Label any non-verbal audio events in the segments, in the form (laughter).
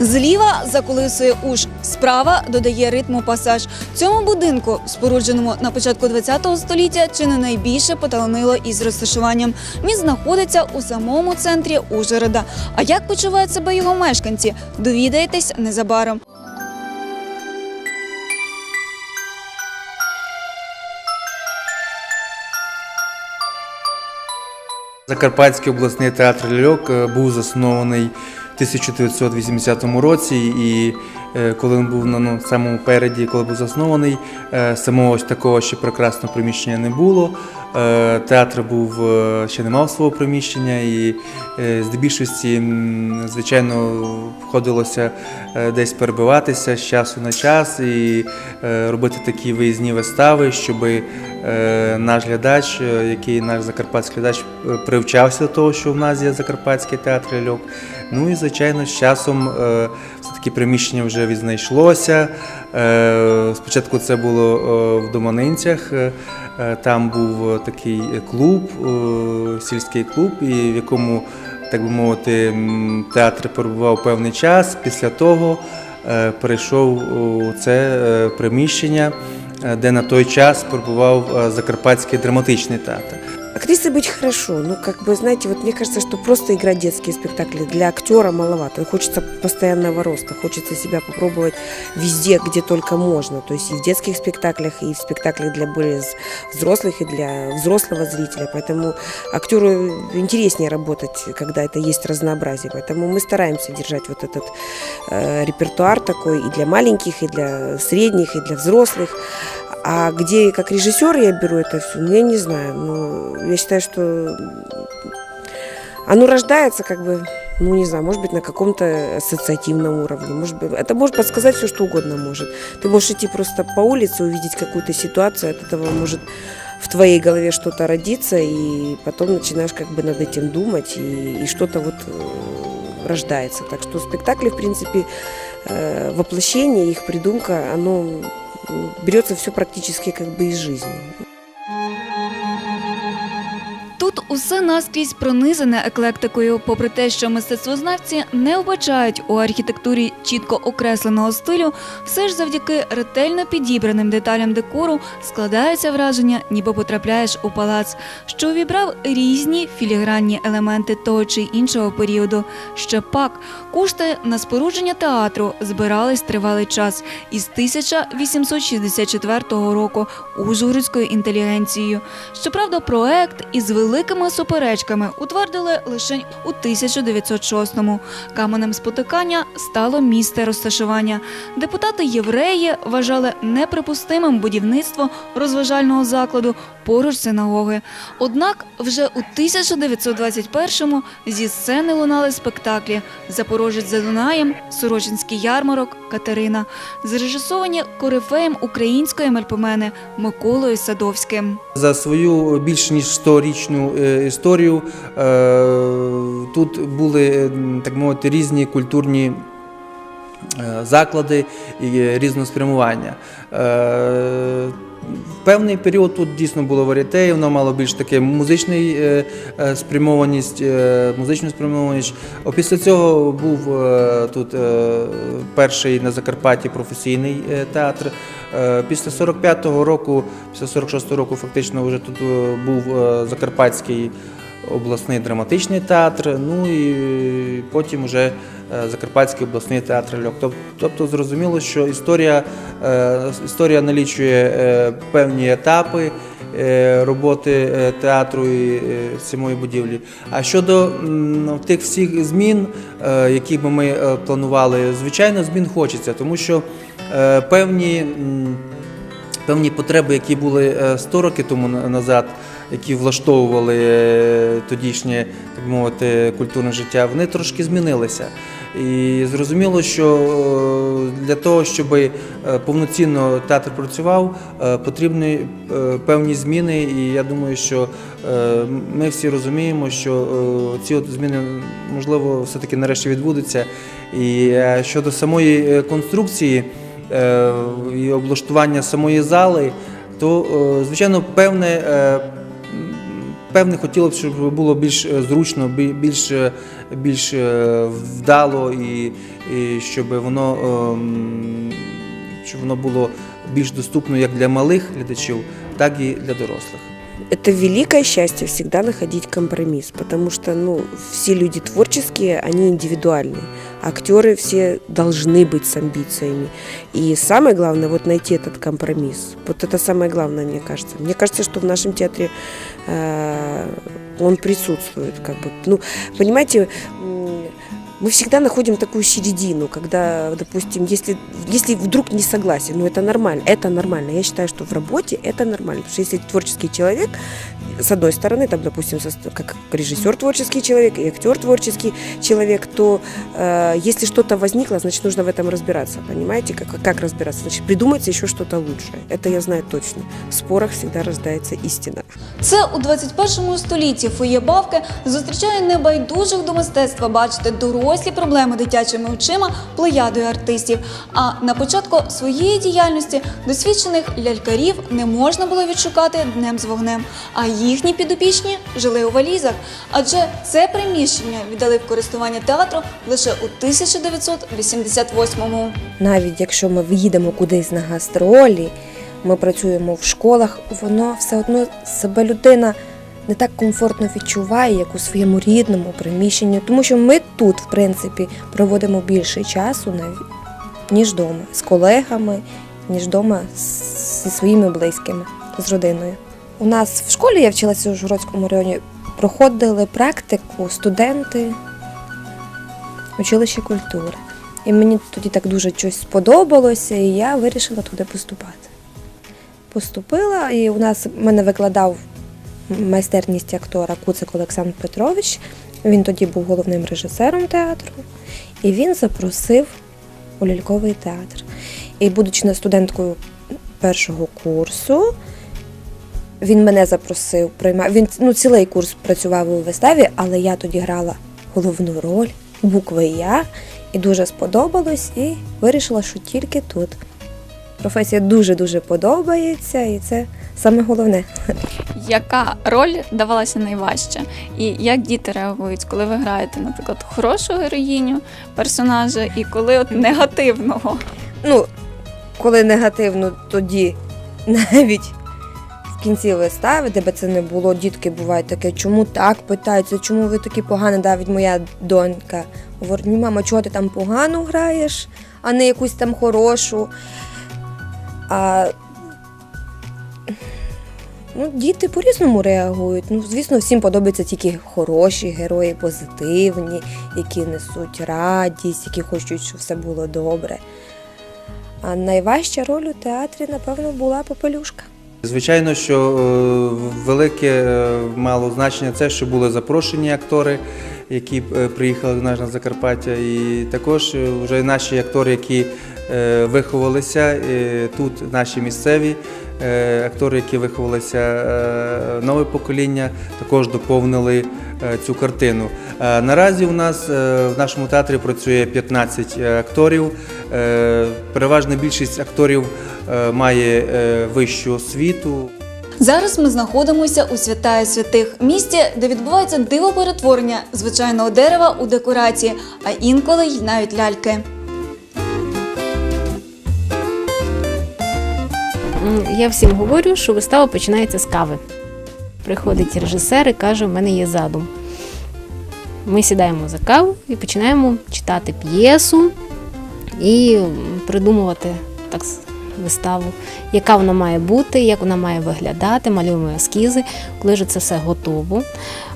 Зліва заколисує уж, справа додає ритму пасаж. Цьому будинку, спорудженому на початку ХХ століття, чи не найбільше поталанило із розташуванням. Він знаходиться у самому центрі Ужгорода. А як почувають себе його мешканці? Довідаєтесь незабаром. Закарпатський обласний театр ляльок е, був заснований 1980 році, і е, коли він був на ну, самому переді, коли був заснований, е, самого ось такого ще прекрасного приміщення не було. Е, Театр був ще не мав свого приміщення, і здебільшості, звичайно, входилося десь перебиватися з часу на час і робити такі виїзні вистави, щоб наш глядач, е, який наш закарпатський глядач, е, привчався до того, що в нас є закарпатський театр ляльок. Ну і звичайно, з часом е, все-таки приміщення вже відзнайшлося. Е, Спочатку це було е, в Доманинцях. е, е, Там був е, такий клуб, е, сільський клуб, і в якому, так би мовити, театр перебував певний час. Після того е, перейшов у це е, приміщення, е, де на той час перебував е, Закарпатський драматичний театр. Актрисой быть хорошо, но как бы, знаете, вот мне кажется, что просто играть детские спектакли для актера маловато. Хочется постоянного роста, хочется себя попробовать везде, где только можно. То есть и в детских спектаклях, и в спектаклях для более взрослых, и для взрослого зрителя. Поэтому актеру интереснее работать, когда это есть разнообразие. Поэтому мы стараемся держать вот этот э, репертуар такой и для маленьких, и для средних, и для взрослых. А где как режиссер я беру это все, ну я не знаю. Ну, я считаю, что оно рождается как бы, ну не знаю, может быть на каком-то ассоциативном уровне. Может быть, это может подсказать все, что угодно может. Ты можешь идти просто по улице, увидеть какую-то ситуацию, от этого может в твоей голове что-то родиться, и потом начинаешь как бы над этим думать, и, и что-то вот э, рождается. Так что спектакли, в принципе, э, воплощение, их придумка, оно берется все практически как бы из жизни. Усе наскрізь пронизане еклектикою, попри те, що мистецтвознавці не вбачають у архітектурі чітко окресленого стилю, все ж завдяки ретельно підібраним деталям декору складається враження, ніби потрапляєш у палац, що увібрав різні філігранні елементи того чи іншого періоду. Ще пак кошти на спорудження театру збирались тривалий час із 1864 року ужгородською інтелігенцією. Щоправда, проект із великими суперечками утвердили лише у 1906-му. Каменем спотикання стало місце розташування. Депутати євреї вважали неприпустимим будівництво розважального закладу поруч синагоги. Однак вже у 1921-му зі сцени лунали спектаклі Запорожець за Дунаєм, Сорочинський ярмарок, Катерина, зрежисовані корифеєм української мельпомени Миколою Садовським. За свою більш ніж 100-річну е, історію. Е, тут були, е, так мовити, різні культурні заклади і е, певний період тут дійсно було варіте, воно мало більш таке музичний е, е, спрямованість, е, музичну спрямованість. Після цього був тут перший на Закарпатті професійний театр. Після 45-го року, після 46-го року, фактично вже тут був Закарпатський обласний драматичний театр, ну і потім вже Закарпатський обласний театр льок. Тобто зрозуміло, що історія, історія налічує е, певні етапи е, роботи е, театру і е, самої будівлі. А щодо тих всіх змін, е, які би ми е, планували, звичайно, змін хочеться, тому що е, певні. Певні потреби, які були е, 100 років тому назад, які влаштовували е, тодішнє, так мовити, культурне життя, вони трошки змінилися. І зрозуміло, що е, для того, щоб е, повноцінно театр працював, е, потрібні певні зміни. І я думаю, що ми всі розуміємо, що ці от зміни можливо все-таки нарешті відбудуться. І щодо самої конструкції і облаштування самої зали, то звичайно певне. Певне, хотілося б, щоб було більш зручно, бі- більш більш е, вдало і, і щоб воно, ем, щоб воно було більш доступно як для малих глядачів, так і для дорослих. Это великое счастье всегда находить компромисс, потому что ну, все люди творческие, они индивидуальные. Актеры все должны быть с амбициями. И самое главное вот найти этот компромисс. Вот это самое главное, мне кажется. Мне кажется, что в нашем театре э, он присутствует. Как бы. Ну, понимаете, м, мы всегда находим такую середину, когда, допустим, если, если вдруг не согласен, ну это нормально, это нормально. Я считаю, что в работе это нормально, потому что если творческий человек, с одной стороны, там, допустим, со- как режиссер творческий человек и актер творческий человек, то э, если что-то возникло, значит, нужно в этом разбираться, понимаете? Как, как разбираться? Значит, придумается еще что-то лучшее. Это я знаю точно. В спорах всегда рождается истина. Це у 21 столітті фоє бавки зустрічає небайдужих до мистецтва бачити дорослі проблеми дитячими очима плеядою артистів. А на початку своєї діяльності досвідчених лялькарів не можна було відшукати днем з вогнем. А їхні підопічні жили у валізах, адже це приміщення віддали в користування театру лише у 1988-му. навіть якщо ми виїдемо кудись на гастролі, ми працюємо в школах, воно все одно себе людина не так комфортно відчуває, як у своєму рідному приміщенні, тому що ми тут, в принципі, проводимо більше часу навіть, ніж вдома, з колегами, ніж вдома зі своїми близькими, з родиною. У нас в школі я вчилася у Жгородському районі, проходили практику студенти училища культури. І мені тоді так дуже щось сподобалося, і я вирішила туди поступати. Поступила, і у нас мене викладав майстерність актора Куцик Олександр Петрович. Він тоді був головним режисером театру, і він запросив у ляльковий театр. І будучи студенткою першого курсу, він мене запросив приймав. Він ну, цілий курс працював у виставі, але я тоді грала головну роль букви Я і дуже сподобалось, і вирішила, що тільки тут. Професія дуже-дуже подобається, і це саме головне. Яка роль давалася найважче? І як діти реагують, коли ви граєте, наприклад, хорошу героїню персонажа і коли от негативного? Ну, коли негативно, тоді (laughs) навіть кінці вистави, де би це не було, дітки бувають таке, чому так питаються, чому ви такі погані, навіть моя донька. Говорить, ні, мама, чого ти там погано граєш, а не якусь там хорошу. А ну, діти по-різному реагують. Ну, звісно, всім подобаються тільки хороші герої, позитивні, які несуть радість, які хочуть, щоб все було добре. А найважча роль у театрі, напевно, була попелюшка. Звичайно, що е, велике е, мало значення це, що були запрошені актори, які е, приїхали до нас на Закарпаття, і також вже наші актори, які виховалися тут, наші місцеві актори, які виховалися е, нове покоління, також доповнили е, цю картину. Е, Наразі у нас е, в нашому театрі працює 15 акторів. Е, Переважна більшість акторів е, має е, вищу освіту. Зараз ми знаходимося у святая святих місті, де відбувається дивоперетворення звичайного дерева у декорації, а інколи й навіть ляльки. Я всім говорю, що вистава починається з кави. Приходить режисер і каже, у мене є задум. Ми сідаємо за каву і починаємо читати п'єсу і придумувати так виставу, яка вона має бути, як вона має виглядати, малюємо ескізи. Коли ж це все готово,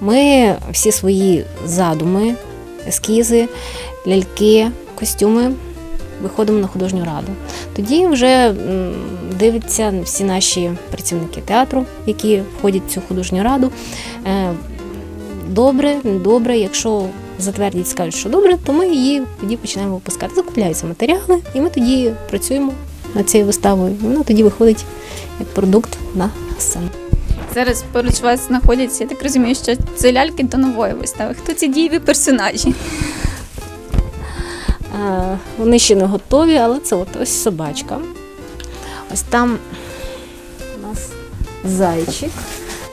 ми всі свої задуми, ескізи, ляльки, костюми виходимо на художню раду. Тоді вже дивляться всі наші працівники театру, які входять в цю художню раду. Е, Добре, недобре. Якщо затвердять, скажуть, що добре, то ми її тоді починаємо випускати. Закупляються матеріали, і ми тоді працюємо над цією виставою. Вона тоді виходить як продукт на сцену. Зараз поруч вас знаходяться, я так розумію, що це ляльки до нової вистави. Хто ці дієві персонажі? Е, Вони ще не готові, але це от ось собачка. Ось там у нас зайчик.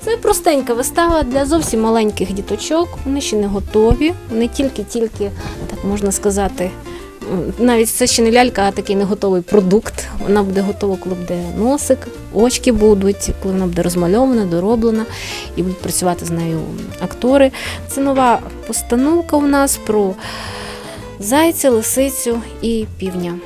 Це простенька вистава для зовсім маленьких діточок. Вони ще не готові. Вони тільки-тільки, так можна сказати, навіть це ще не лялька, а такий не готовий продукт. Вона буде готова, коли буде носик, очки будуть, коли вона буде розмальована, дороблена і будуть працювати з нею актори. Це нова постановка у нас про зайця, лисицю і півня.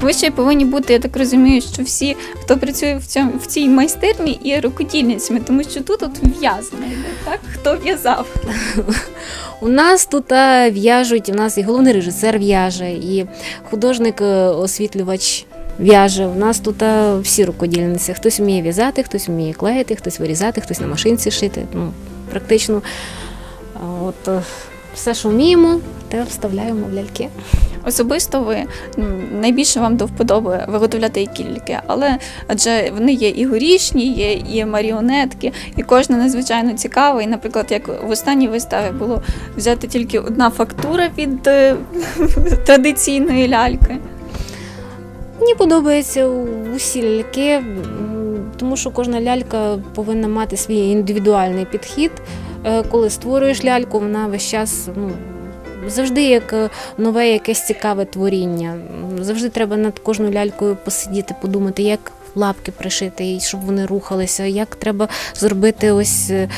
Ви ще повинні бути, я так розумію, що всі, хто працює в цьому в цій майстерні, є рукодільницями, тому що тут от в'язано так? Хто в'язав? У нас тут а, в'яжуть, у нас і головний режисер в'яже, і художник-освітлювач в'яже. У нас тут а, всі рукодільниці. Хтось вміє в'язати, хтось вміє клеїти, хтось вирізати, хтось на машинці шити. Ну, практично от, е, все, що вміємо, те вставляємо в ляльки. Особисто ви найбільше вам до вподоби виготовляти які ляльки, але адже вони є і горішні, є і маріонетки, і кожна надзвичайно цікава. І, наприклад, як в останній виставі було взяти тільки одна фактура від е, (laughs) традиційної ляльки. Мені подобається усі ляльки, тому що кожна лялька повинна мати свій індивідуальний підхід. Е, Коли створюєш ляльку, вона весь час ну, завжди як е, нове якесь цікаве творіння. Завжди треба над кожною лялькою посидіти, подумати, як лапки пришити, і щоб вони рухалися, як треба зробити ось. е,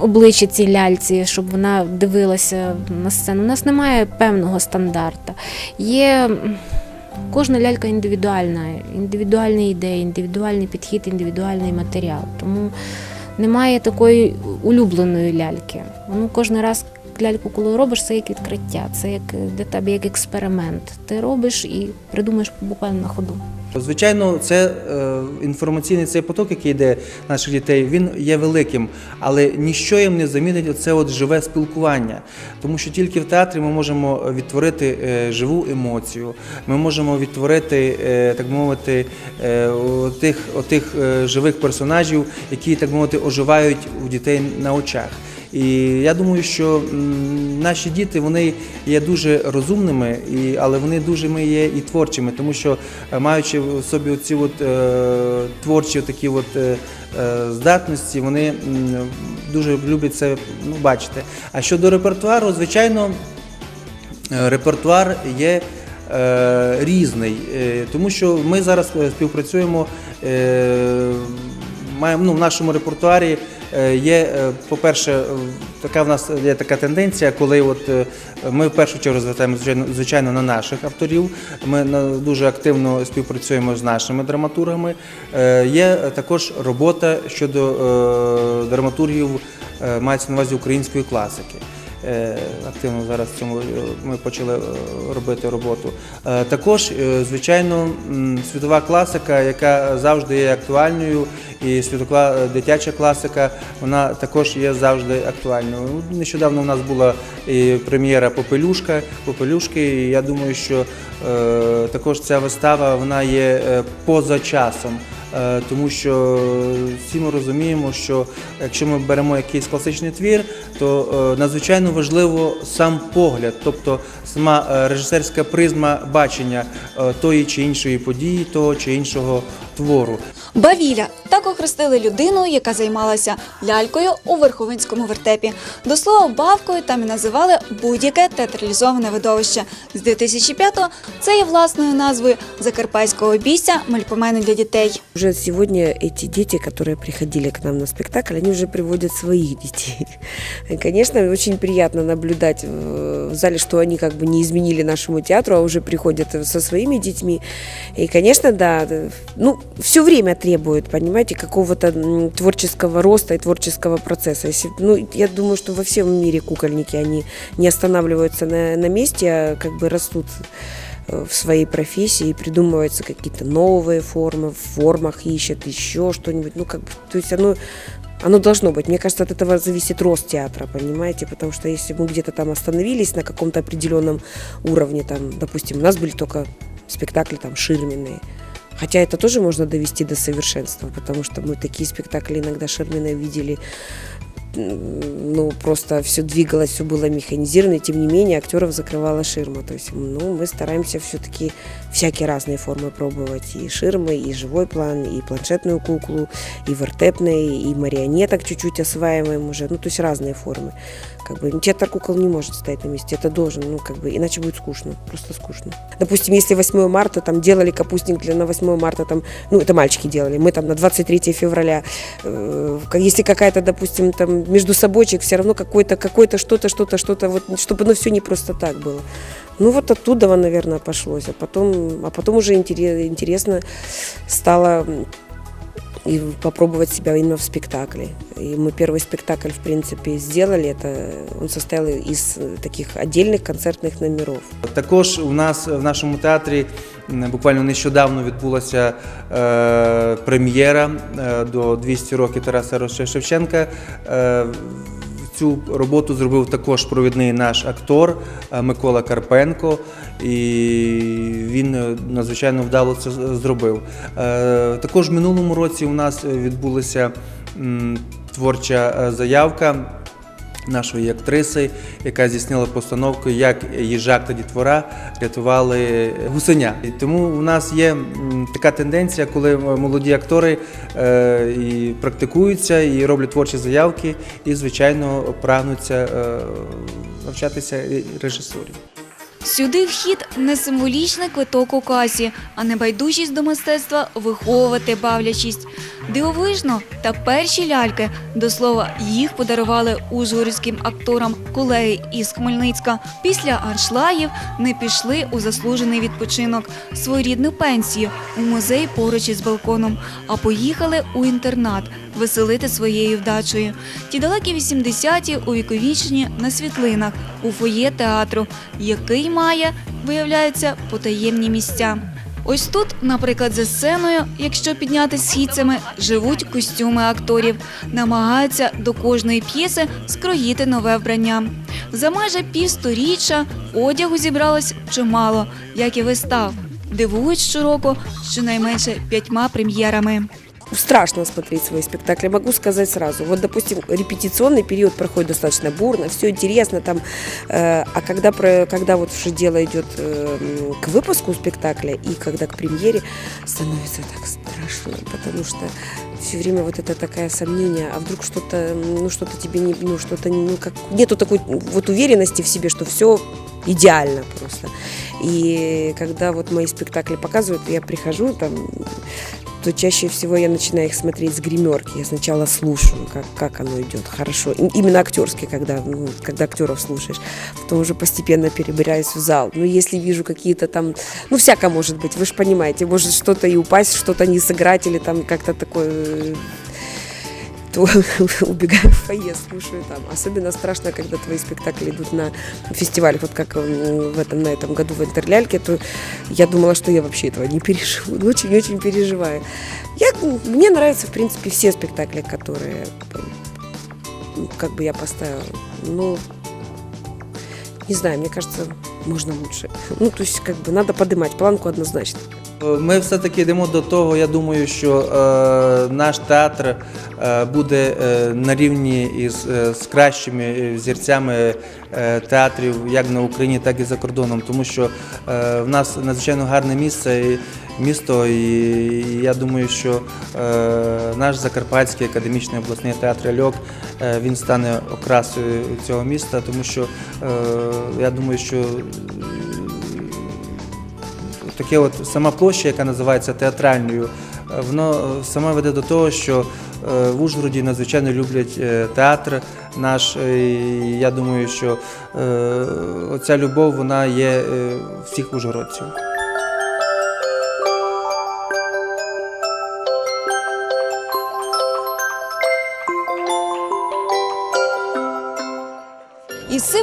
Обличчя цій ляльці, щоб вона дивилася на сцену. У нас немає певного стандарта. Є Кожна лялька індивідуальна, індивідуальні ідеї, індивідуальний підхід, індивідуальний матеріал. Тому немає такої улюбленої ляльки. Ну, кожен раз ляльку, коли робиш, це як відкриття, це як е, для тебе як експеримент. Ти робиш і придумаєш буквально на ходу. Звичайно, це е, інформаційний цей поток, який йде наших дітей, він є великим, але ніщо їм не замінить оце от живе спілкування. Тому що тільки в театрі ми можемо відтворити е, живу емоцію, ми можемо відтворити, так мовити, е, тих, отих е, живих персонажів, які так мовити оживають у дітей на очах. І я думаю, що наші діти вони є дуже розумними, і, але вони дуже ми є і творчими, тому що е, маючи в собі оці от, е, творчі такі от, е, е, здатності, вони дуже люблять це ну, бачити. А щодо репертуару, звичайно, е, репертуар є різний, тому що ми зараз співпрацюємо. Маємо ну, в нашому репертуарі є, е, по-перше, е, така в нас є така тенденція, коли от е, ми в першу чергу звертаємо звичайно, на наших авторів. Ми дуже активно співпрацюємо з нашими драматургами. Е, Є також робота щодо е, драматургів, е, мається на увазі української класики. Е, Активно зараз цьому е, ми почали е, робити роботу. Також, звичайно, світова класика, яка завжди є актуальною, і світова дитяча класика, вона також є завжди актуальною. Ну, Нещодавно у нас була і прем'єра Попелюшка, Попелюшки, і я думаю, що також ця вистава вона є поза часом. Е, Тому що всі ми розуміємо, що якщо ми беремо якийсь класичний твір, то е, надзвичайно важливо сам погляд, тобто сама е, режисерська призма бачення тої чи іншої події, того чи іншого твору. Бавіля так охрестили людину, яка займалася лялькою у верховинському вертепі. До слова, бавкою там і називали будь-яке театралізоване видовище. З 2005-го це є власною назвою Закарпатського бійця мальпомени для дітей. Уже сегодня эти дети, которые приходили к нам на спектакль, они уже приводят своих детей. И, конечно, очень приятно наблюдать в в зале, что они как бы не изменили нашему театру, а уже приходят со своими детьми. И, конечно, да, да, ну, все время требует, понимаете, какого-то творческого роста и творческого процесса. Если, ну, я думаю, что во всем мире кукольники, они не останавливаются на, на месте, а как бы растут э, в своей профессии и придумываются какие-то новые формы, в формах ищут еще что-нибудь. Ну, как бы, то есть оно, оно должно быть. Мне кажется, от этого зависит рост театра, понимаете? Потому что если мы где-то там остановились на каком-то определенном уровне, там, допустим, у нас были только спектакли там ширменные. Хотя это тоже можно довести до совершенства, потому что мы такие спектакли иногда ширменные видели м, Ну, просто все двигалось, все было механизировано, и тем не менее актеров закрывала ширма. То есть, ну, мы стараемся все-таки всякие разные формы пробовать. И ширмы, и живой план, и планшетную куклу, и вертепные, и марионеток чуть-чуть осваиваем уже. Ну, то есть разные формы. Как бы театр кукол не может стоять на месте, это должен, ну, как бы, иначе будет скучно, просто скучно. Допустим, если 8 марта там делали капустник для на 8 марта, там, ну, это мальчики делали, мы там на 23 февраля, э, если какая-то, допустим, там между собойчик, все равно какое-то, какое-то что-то, что-то, что-то, вот, чтобы оно все не просто так было. Ну, вот оттуда, наверное, пошлось, а потом, а потом уже интерес- интересно стало и попробовать себя именно в спектакле. И мы первый спектакль, в принципе, сделали. Это он состоял из э, таких отдельных концертних номеров. Також у нас в нашому театрі м, буквально нещодавно відбулася е, прем'єра е, до 200 років Тараса Роше- Шевченка. Е, Цю роботу зробив також провідний наш актор е, Микола Карпенко, і він е, надзвичайно вдало це зробив. Е, Також в минулому році у нас відбулася творча заявка нашої актриси, яка здійснила постановку, як їжак та дітвора рятували гусеня. І тому у нас є така тенденція, коли молоді актори е, і практикуються, і роблять творчі заявки, і, звичайно, прагнуться е, навчатися режисурі. Сюди вхід не символічний квиток у касі, а небайдужість до мистецтва виховувати бавлячість. Дивовижно, та перші ляльки, до слова, їх подарували ужгородським акторам колеги із Хмельницька. Після аншлагів не пішли у заслужений відпочинок, своєрідну пенсію у музей поруч із балконом, а поїхали у інтернат веселити своєю вдачею. Ті далекі 80-ті увіковічені на світлинах у фоє театру, який має, виявляється, потаємні місця. Ось тут, наприклад, за сценою, якщо підняти східцями, живуть костюми акторів, намагаються до кожної п'єси скроїти нове вбрання. За майже півсторіччя одягу зібралось чимало, як і вистав. Дивують щороку щонайменше п'ятьма прем'єрами. Страшно смотреть свои спектакли, могу сказать сразу. Вот, допустим, репетиционный период проходит достаточно бурно, все интересно там, э, а когда, про, когда вот уже дело идет э, м, к выпуску спектакля и когда к премьере, становится так страшно, потому что все время вот это такое сомнение, а вдруг что-то, ну что-то тебе не, ну что-то, ну как, нету такой вот уверенности в себе, что все идеально просто. И когда вот мои спектакли показывают, я прихожу там то чаще всего я начинаю их смотреть с гримерки. Я сначала слушаю, как, как оно идет хорошо. И- Именно актерски, когда, ну, когда актеров слушаешь. Потом уже постепенно перебираюсь в зал. Ну, если вижу какие-то там... Ну, всяко может быть, вы же понимаете. Может что-то и упасть, что-то не сыграть, или там как-то такое... то (laughs) убегаю в фойе, слушаю там. Особенно страшно, когда твои спектакли идут на фестивалях, вот как в этом, на этом году в Интерляльке, то я думала, что я вообще этого не (laughs) переживу. Очень-очень переживаю. Я, мне нравятся, в принципе, все спектакли, которые как бы я поставила. Ну, не знаю, мне кажется, можно лучше. Ну, то есть, как бы, надо поднимать планку однозначно. Ми все-таки йдемо до того, я думаю, що е, наш театр е, буде е, на рівні із е, з кращими е, взірцями е, театрів як на Україні, так і за кордоном, тому що е, в нас надзвичайно гарне місце. І, Місто, і я думаю, що е, наш Закарпатський академічний обласний театр Льок е, він стане окрасою цього міста, тому що е, я думаю, що таке от сама площа, яка називається театральною, е, воно е, саме веде до того, що е, в Ужгороді надзвичайно люблять театр наш. я думаю, що оця любов вона є всіх ужгородців.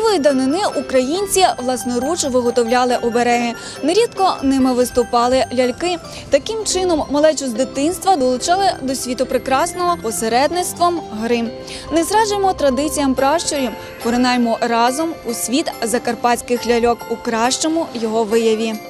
Сивої давнини українці власноруч виготовляли обереги. Нерідко ними виступали ляльки. Таким чином малечу з дитинства долучали до світу прекрасного посередництвом гри. Не зраджуємо традиціям пращурів, поринаймо разом у світ закарпатських ляльок у кращому його вияві.